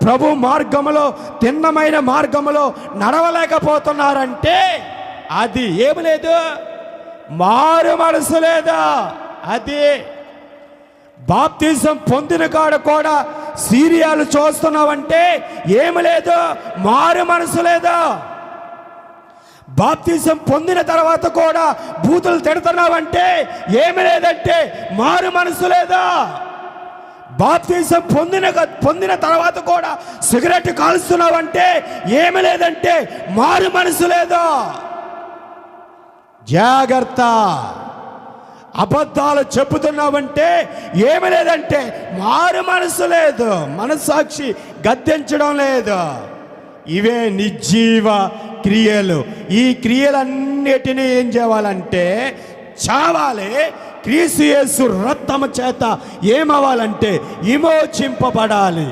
ప్రభు మార్గములో తిన్నమైన మార్గములో నడవలేకపోతున్నారంటే అది ఏమి లేదు. మారు మనసు లేదా? అది బాప్తిజం పొందిన కాడ కూడా సీరియాలు చూస్తున్నావంటే ఏమి లేదు. మారు మనసు లేదా? బాప్తిజం పొందిన తర్వాత కూడా బూతులు తిడుతున్నావంటే ఏమి లేదంటే మారు మనసు లేదా? బాప్తిజం పొందిన పొందిన తర్వాత కూడా సిగరెట్ కాలుస్తున్నావంటే ఏమి లేదంటే మారు మనసు లేదా. జాగ్రత్త. అబద్ధాలు చెబుతున్నావంటే ఏమి లేదంటే మారు మనసు లేదు. మనస్సాక్షి గద్దెంచడం లేదు. ఇవే నిర్జీవ క్రియలు. ఈ క్రియలన్నిటినీ ఏం చేయాలంటే చావాలి క్రీసు యేసు రక్తము చేత ఏమవ్వాలంటే విమోచింపబడాలి.